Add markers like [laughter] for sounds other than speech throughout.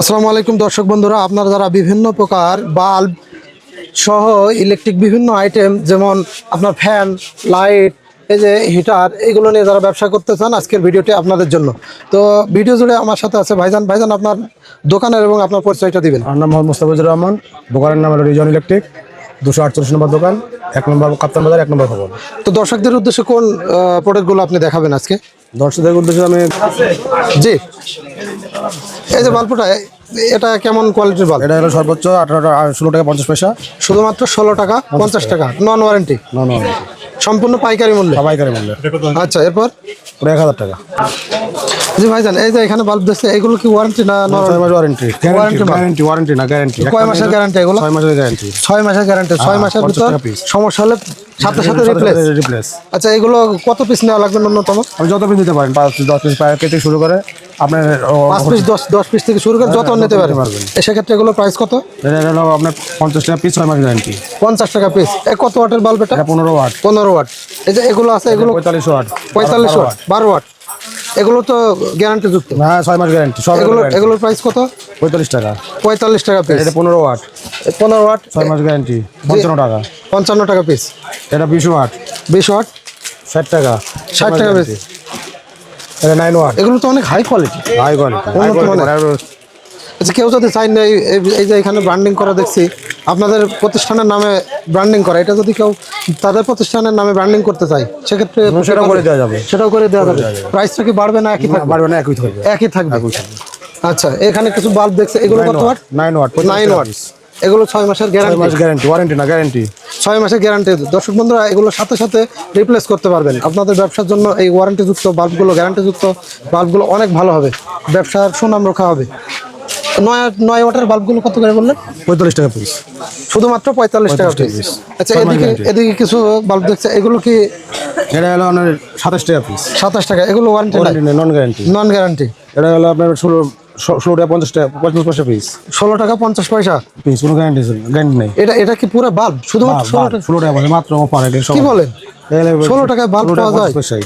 আসসালামু আলাইকুম দর্শক বন্ধুরা আপনারা যারা বিভিন্ন প্রকার বাল্ব সহ ইলেকট্রিক বিভিন্ন আইটেম যেমন আপনার ফ্যান লাইট এই যে হিটার এগুলো নিয়ে যারা ব্যবসা করতে চান আজকের ভিডিওটি আপনাদের জন্য। তো ভিডিও জুড়ে আমার সাথে আছে ভাইজান। ভাইজান আপনার দোকানের এবং আপনার পরিচয়টা দিবেন। আমার নাম মোহাম্মদ মুস্তাফিজুর রহমান দোকানের নাম হলো রিজন ইলেকট্রিক দুশো আটচল্লিশ নম্বর দোকান এক নম্বর কাপ্তান বাজার এক নম্বর ভবন। তো দর্শকদের উদ্দেশ্যে কোন প্রোডাক্টগুলো আপনি দেখাবেন আজকে? দর্শকদের উদ্দেশ্যে আমি জি। এই যে বাল্বটা এটা কেমন কোয়ালিটির বাল্ব? এটা হলো সর্বোচ্চ আঠারো ষোলো টাকা পঞ্চাশ পয়সা। শুধুমাত্র ষোলো টাকা পঞ্চাশ টাকা নন ওয়ারেন্টি নন ওয়ারেন্টি সম্পূর্ণ পাইকারি মূল্যে? সবাইকারি মূল্য। আচ্ছা এরপর? এক হাজার টাকা। জি ভাইজান এই যে এখানে বাল্ব দিচ্ছে এগুলো কি ওয়ারেন্টি না ছয় মাস ওয়ারেন্টি। গ্যারান্টি ওয়ারেন্টি না গ্যারান্টি কয় মাসের গ্যারান্টি এগুলো? ছয় মাসের গ্যারান্টি ছয় মাসের গ্যারান্টি ছয় মাসের ভিতর সমস্যা হলে সাথে সাথে রিপ্লেস রিপ্লেস আচ্ছা এগুলো কত পিস নেওয়া লাগবে ন্যূনতম? আপনি যত পিস নিতে পারেন পাঁচ দশ পিস প্যাকেট থেকে শুরু করে আপনার পাঁচ পিস দশ দশ পিস থেকে শুরু করে যত নিতে পারবেন। সেক্ষেত্রে এগুলো প্রাইস কত? আপনার পঞ্চাশ টাকা পিস ছয় মাস গ্যারান্টি পঞ্চাশ টাকা পিস এ কত ওয়াটের বাল্ব এটা? পনেরো ওয়াট পনেরো ওয়াট এই যে এগুলো আছে এগুলো পঁয়তাল্লিশ ওয়াট পঁয়তাল্লিশ ওয়াট বারো ওয়াট এগুলো তো গ্যারান্টি যুক্ত। হ্যাঁ ছয় মাস গ্যারান্টি সব এগুলো এগুলোর প্রাইস কত? পঁয়তাল্লিশ টাকা। পঁয়তাল্লিশ টাকা পিস এটা পনেরো ওয়াট পনেরো ওয়াট ছয় মাস গ্যারান্টি পঞ্চান্ন টাকা। পঞ্চান্ন টাকা পিস এটা বিশ ওয়াট বিশ ওয়াট ষাট টাকা। ষাট টাকা পিস এটা নাইন ওয়াট এগুলো তো অনেক হাই কোয়ালিটি হাই কোয়ালিটি। আচ্ছা কেউ যদি চাই না এই- যে এখানে ব্র্যান্ডিং করা দেখছি আপনাদের প্রতিষ্ঠানের নামে ব্র্যান্ডিং করা এটা যদি কেউ তাদের প্রতিষ্ঠানের নামে ব্র্যান্ডিং করতে চায় সেক্ষেত্রে সেটাও করে দেওয়া যাবে। সেটাও করে দেওয়া যাবে। প্রাইসটা কি বাড়বে না একই থাকবে? পারবে না একই থাকবে। একই থাকবে। আচ্ছা এখানে কিছু বাল্ব দেখছে এগুলো কত watt nine watt nine watt এগুলো ছয় মাসের গ্যারান্টি মাস গ্যারান্টি ওয়ারেন্টি না গ্যারান্টি ছয় মাসের গ্যারান্টি দর্শক বন্ধুরা এগুলোর সাথে সাথে রিপ্লেস করতে পারবেন। আপনাদের ব্যবসার জন্য এই ওয়ারেন্টিযুক্ত বাল্বগুলো গ্যারান্টিযুক্ত বাল্বগুলো অনেক ভালো হবে। ব্যবসার সুনাম রক্ষা হবে। নয় নয় ওয়াটের বাল্বগুলো কত করে বললেন? পঁয়তাল্লিশ টাকা পিস শুধুমাত্র পঁয়তাল্লিশ টাকা 45 পিস আচ্ছা এদিকে এদিকে কিছু বাল্ব দেখছে। এগুলো কি এটা হলো আপনার সাতাশ টাকা পিস সাতাশ টাকা। এগুলো ওয়ারেন্টি নাই? নন গ্যারান্টি নন গ্যারান্টি এটা হলো আপনার ষোলো ষোলো টাকা পঞ্চাশ টাকা পঞ্চাশ পয়সা পিস ষোলো টাকা পঞ্চাশ পয়সা? পিস কোনো গ্যারান্টি গ্যারান্টি নেই। এটা এটা কি পুরো বাল্ব শুধুমাত্র ষোলো টাকা ষোলো টাকা মাত্র অফার কি বলেন? 16 টাকায় bulb 16 টাকা পাওয়া যায়?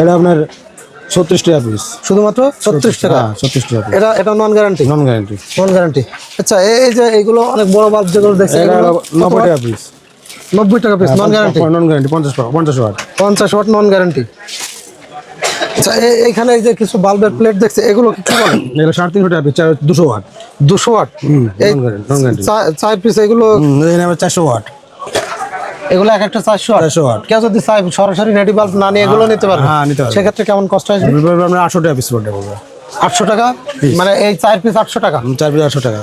এটা আপনার ছত্রিশ টাকা পিস শুধুমাত্র ছত্রিশ টাকা? হ্যাঁ ছত্রিশ টাকা এটা এটা non guarantee non guarantee non guarantee আচ্ছা এই যে এগুলো অনেক বড় বাল্ব যেগুলো দেখছে নব্বই? টাকা পিস নব্বই টাকা piece non guarantee non guarantee পঞ্চাশ টাকা পঞ্চাশ ওয়াট পঞ্চাশ ওয়াট নন গ্যারান্টি আচ্ছা এই- এইখানে এই যে কিছু বাল্বের প্লেট দেখছে এগুলো কি বলেন [coughs] এগুলো সাড়ে তিনশো টাকা পিস দুশো ওয়াট দুশো ওয়াট non চার পিস এগুলো চারশো ওয়াট এগুলো এক একটা চারশো চারশো ওয়াট কেউ যদি চায় সরাসরি নেটি বাল্ব না নিয়ে এগুলো নিতে পারবে। হ্যাঁ, নিতে পারবে। সেক্ষেত্রে কেমন কষ্ট আসবে? আপনার আটশো টাকা পিস পড়বে আটশো টাকা? মানে এই চার পিস আটশো টাকা? চার পিস আটশো টাকা।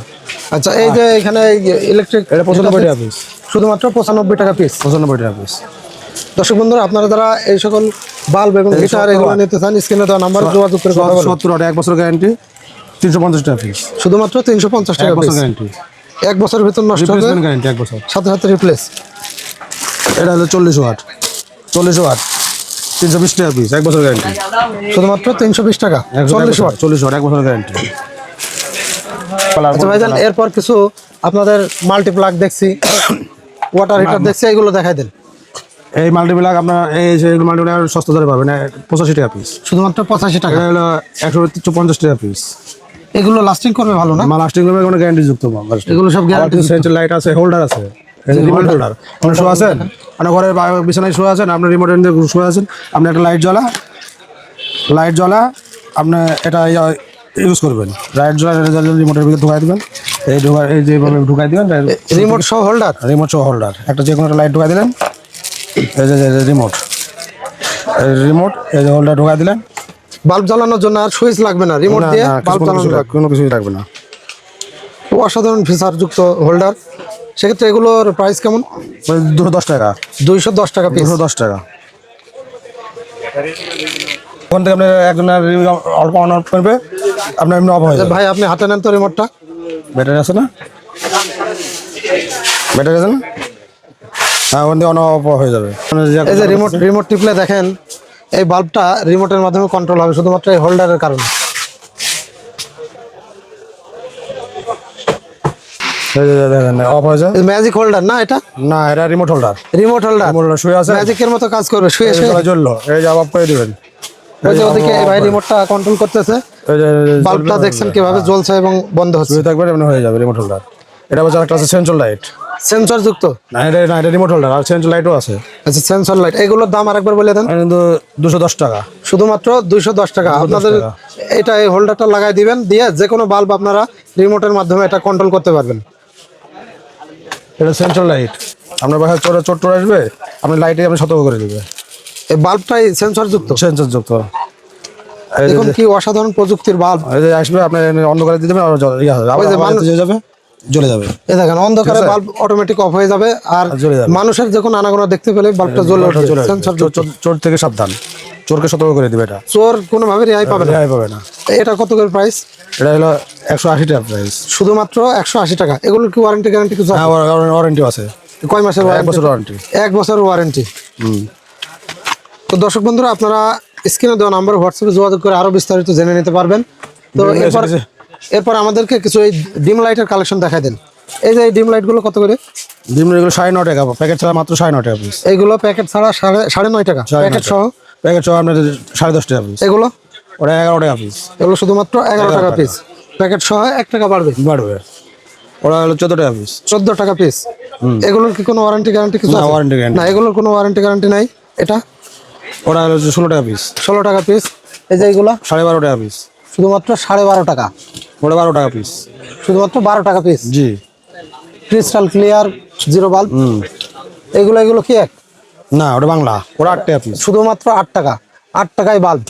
আচ্ছা এই যে এখানে ইলেকট্রিক এটা পঁচানব্বই টাকা পিস শুধুমাত্র পঁচানব্বই টাকা পিস পঁচানব্বই টাকা পিস দর্শক বন্ধুরা আপনারা যারা এই সকল বাল্ব এবং গিটার এগুলো নিতে চান স্ক্রিনে দেওয়া নাম্বার যোগাযোগ করে সত্তর এক বছর গ্যারান্টি তিনশো পঞ্চাশ টাকা পিস শুধুমাত্র তিনশো পঞ্চাশ টাকা বছর গ্যারান্টি এক বছরের ভিতর নষ্ট হবে। গ্যারান্টি এক বছর। সাথে সাথে রিপ্লেস এটা হলো চল্লিশ ওয়াট। চল্লিশ ওয়াট তিনশো বিশ টাকা পিস এক বছর গ্যারান্টি শুধুমাত্র তিনশো বিশ টাকা? চল্লিশ ওয়াট? চল্লিশ ওয়াট এক বছর গ্যারান্টি ভাইজান এরপর কিছু আপনাদের মাল্টি প্লাগ দেখছি ওয়াটার হিটার দেখছি এগুলো দেখাই দেন। এই মাল্টিপ্লাগ আপনার এই যে মাল্টিপ্লাগ সস্তা দরে পাবেন পঁচাশি টাকা পিস শুধুমাত্র পঁচাশি টাকা? হলো একশো পঞ্চাশ টাকা পিস এগুলো লাস্টিং করবে ভালো না? লাস্টিং রুমে কোনো গ্যারান্টি যুক্ত এগুলো সব গ্যারান্টি লাইট আছে হোল্ডার আছে। রিমোট হোল্ডার আপনি আছেন? আপনার ঘরের বিছানায় শো আছেন? আপনি রিমোট শো আছেন? আপনি একটা লাইট জ্বলা লাইট জ্বলা আপনি এটা ইউজ করবেন। লাইট জ্বলা রিমোটের ভিতরে ঢুকাই দেবেন। এই ঢুকা এই যেভাবে ঢুকাই দিবেন রিমোট সহ হোল্ডার রিমোট সহ হোল্ডার একটা যে কোনো একটা লাইট ঢুকাই দিলেন। এই যে রিমোট রিমোট এই যে হোল্ডার ঢুকাই দিলেন। বাল্ব জ্বালানোর জন্য আর সুইচ লাগবে না রিমোট দিয়ে বাল্ব জ্বালানো কোনো কিছুই লাগবে না। অসাধারণ ফিচার যুক্ত হোল্ডার সেক্ষেত্রে এগুলোর প্রাইস কেমন? ওই দুশো দশ টাকা। দুইশো দশ টাকা দুশো দশ টাকা। ওখান থেকে আপনি একজন অল্প অন অফ করবে আপনার এমনি অফ হয়ে যাবে। ভাই আপনি হাতে নেন তো রিমোটটা ব্যাটারি আছে না? ব্যাটারি আছে না? হ্যাঁ ওখান থেকে অন অফ হয়ে যাবে। এই যে রিমোট রিমোট টিপলে দেখেন এই বাল্বটা রিমোটের মাধ্যমে কন্ট্রোল হবে শুধুমাত্র এই হোল্ডারের কারণে। ম্যাজিক হোল্ডার না এটা? না এটা remote holder remote holder remote holder শুয়ে আছে। ম্যাজিকের মতো কাজ করবে শুয়ে শুয়ে। জ্বললো এই যে করে দিবেন। ওই যে ওদিকে ভাই রিমোটটা কন্ট্রোল করতেছে। বাল্বটা দেখছেন কীভাবে জ্বলছে এবং বন্ধ হচ্ছে। শুয়ে থাকবে এমনি হয়ে যাবে রিমোট হোল্ডার এটা একটা আছে সেন্সর লাইট সেন্সর যুক্ত? না এটা না এটা রিমোট হোল্ডার আর সেন্সর লাইটও আছে। আচ্ছা সেন্সর লাইট এগুলোর দাম আরেকবার বলে দেন। কিন্তু দুশো দশ টাকা। শুধুমাত্র দুইশো দশ টাকা। আপনাদের। এটা এই হোল্ডারটা লাগাই দিবেন দিয়ে যে কোনো বাল্ব আপনারা রিমোটের মাধ্যমে এটা কন্ট্রোল করতে পারবেন। এটা সেন্সর লাইট আপনার বাসায় চোর চোর টোর আসবে আপনি লাইটে আপনি সতর্ক করে দেবে এই বাল্বটাই সেন্সর যুক্ত সেন্সর যুক্ত এই দেখুন কি অসাধারণ প্রযুক্তির বাল্ব এই যে আসবে আপনি অন্ধকারে দিয়ে দেবেন আর জ্বলে- ইয়ে জ্বলে যাবে। জ্বলে যাবে। এ দেখেন অন্ধকারে বাল্ব অটোমেটিক অফ হয়ে যাবে আর জ্বলে। মানুষের যখন আনাগোনা দেখতে পেলে বাল্বটা জ্বলে উঠবে চলে আসবে। সেন্সর চোর থেকে সাবধান। চোরকে সতর্ক করে দিবে এটা। চোর কোনোভাবে রেহাই পাবে না। রেহাই পাবে না। এটা কত করে প্রাইস এটা হলো একশো আশি টাকা প্রাইস শুধুমাত্র একশো আশি টাকা। এগুলোর কি ওয়ারেন্টি গ্যারান্টি কিছু আছে? হ্যাঁ ওয়ারেন্টি আছে। কয় মাসের এক বছর ওয়ারেন্টি এক বছর ওয়ারেন্টি হুম। তো দর্শক বন্ধুরা আপনারা স্ক্রিনে দেওয়া নাম্বার হোয়াটসঅ্যাপে যোগাযোগ করে আরও বিস্তারিত জেনে নিতে পারবেন। তো এরপর এরপর আমাদেরকে কিছু এই ডিম লাইটের কালেকশন দেখাই দেন। এই যে এই ডিম লাইটগুলো কত করে? ডিম এগুলো সাড়ে ন টাকা। প্যাকেট ছাড়া মাত্র সাড়ে ন টাকা পিস এইগুলো প্যাকেট ছাড়া সাড়ে সাড়ে নয় টাকা। প্যাকেট সহ প্যাকেট সহ আপনার সাড়ে দশ টাকা পিস এগুলো? ওটা এগারো টাকা পিস এগুলো শুধুমাত্র এগারো টাকা পিস প্যাকেট সহ এক টাকা বাড়বে। বাড়বে। ওটা হলো চোদ্দ টাকা পিস চোদ্দ টাকা পিস এগুলোর কি কোনো ওয়ারেন্টি গ্যারান্টি কিছু আছে? warranty না এগুলোর কোনো ওয়ারেন্টি গ্যারান্টি নাই। এটা? ওটা হলো ষোলো টাকা পিস ষোলো টাকা পিস এই যে এগুলো? সাড়ে বারো টাকা পিস শুধুমাত্র সাড়ে বারো টাকা। ওটা বারো টাকা পিস শুধুমাত্র বারো টাকা পিস জি। ক্রিস্টাল ক্লিয়ার জিরো বাল্ব এগুলো এগুলো কি এক? না ওটা বাংলা। ওটা আট টাকা পিস শুধুমাত্র আট টাকা। আট টাকায় বাল্ব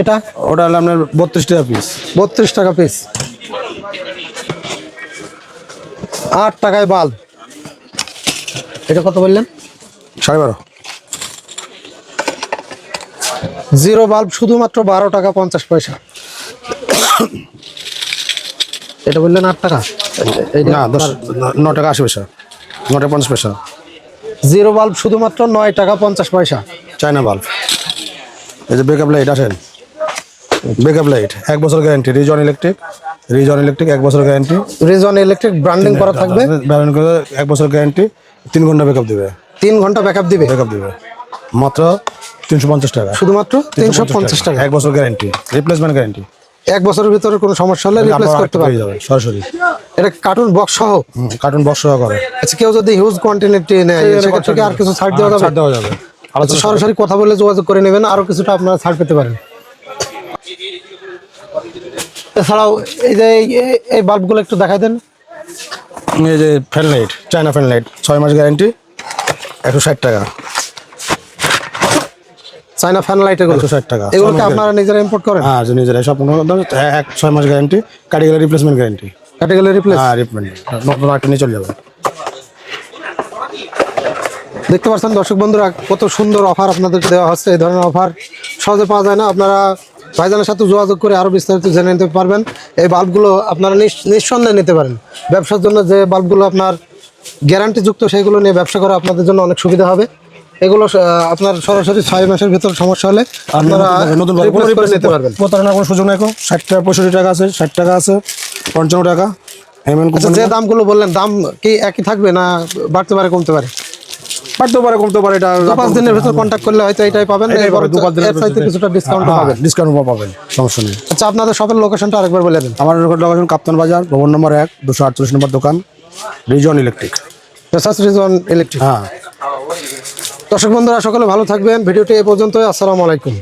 এটা? ওটা হলো আপনার বত্রিশ টাকা পিস বত্রিশ টাকা পিস আট টাকায় বাল্ব এটা কত বললেন? সাড়ে বারো। জিরো বাল্ব শুধুমাত্র বারো টাকা পঞ্চাশ পয়সা। এটা বললেন আট টাকা? না দশ ন টাকা আশি পয়সা। নটা পঞ্চাশ পয়সা। জিরো বাল্ব শুধুমাত্র নয় টাকা পঞ্চাশ পয়সা। China bulb. এই যে ব্রেকআপ লাইট আসেন। ব্রেকআপ লাইট এক বছর guarantee reason electric reason electric এক বছর গ্যারান্টি রিজন ইলেকট্রিক ব্র্যান্ডিং করা থাকবে। ব্যবহার করে এক বছর গ্যারান্টি তিন ঘণ্টা ব্যাকআপ দিবে। তিন ঘণ্টা ব্যাকআপ দিবে। ব্যাকআপ দিবে। মাত্র তিনশো পঞ্চাশ টাকা। শুধুমাত্র তিনশো পঞ্চাশ টাকা। এক বছর গ্যারান্টি রিপ্লেসমেন্ট গ্যারান্টি এক বছরের ভিতরে কোনো সমস্যা হলে রিপ্লেস করতে পারবে। সরাসরি। এটা কার্টুন বক্স সহ? কার্টুন বক্স সহ করে। আচ্ছা কেউ যদি হিউজ কোয়ান্টিটি নেয় সেক্ষেত্রে কি আর কিছু ছাড় দেওয়া যাবে? দেওয়া যাবে। আচ্ছা সরাসরি কথা বলে যোগাযোগ করে নেবেন আরও কিছুটা আপনারা ছাড় পেতে পারেন। এছাড়াও এই যে এই বাল্বগুলো একটু দেখাই দেন। এই যে fan light China fan light ছয় মাস গ্যারান্টি একশো ষাট টাকা। চাইনা ফ্যান লাইট এগুলো। একশো ষাট টাকা। এগুলো কি আপনারা নিজেরা ইম্পোর্ট করেন? হ্যাঁ যে নিজেরাই সব এক ছয় মাস গ্যারান্টি কাটি গেলে রিপ্লেসমেন্ট গ্যারান্টি ক্যাটেগরি রিপ্লেস হ্যাঁ রিপ্লেসমেন্ট নতুন একটা নিয়ে চলে যাবে। দেখতে পাচ্ছেন দর্শক বন্ধুরা কত সুন্দর অফার আপনাদেরকে দেওয়া হচ্ছে। এই ধরনের অফার সহজে পাওয়া যায় না। আপনারা ভাইজানের সাথে যোগাযোগ করে আরও বিস্তারিত জেনে নিতে পারবেন। এই বাল্বগুলো আপনারা নিঃসন্দেহে নিতে পারেন। ব্যবসার জন্য যে বাল্বগুলো আপনার গ্যারান্টিযুক্ত সেগুলো নিয়ে ব্যবসা করা আপনাদের জন্য অনেক সুবিধা হবে। এগুলো আপনার সরাসরি ছয় মাসের ভিতর সমস্যা হলে আপনারা নতুন নিতে পারবেন। প্রতারণার কোনো সুযোগ নাই ষাট টাকা পঁয়ষট্টি টাকা আছে ষাট টাকা আছে পঞ্চান্ন টাকা। আচ্ছা যে দামগুলো বললেন দাম কি একই থাকবে না বাড়তে পারে কমতে পারে? বাড়তে পারে কমতে পারে এটা পাঁচ দিনের ভিতর কন্ট্যাক্ট করলে হয়তো এটাই পাবেন। কিছুটা ডিসকাউন্ট পাবেন। ডিসকাউন্ট পাবেন সমস্যা নেই। আচ্ছা আপনাদের শপের লোকেশনটা আরেকবার বলে দেন। আমার লোকেশন কাপ্তান বাজার ভবন নম্বর এক দুশো আটচল্লিশ নম্বর দোকান রিজন ইলেকট্রিক রিজন ইলেকট্রিক হ্যাঁ। দর্শক বন্ধুরা সকলে ভালো থাকবেন। ভিডিওটি এ পর্যন্তই। আসসালামু আলাইকুম।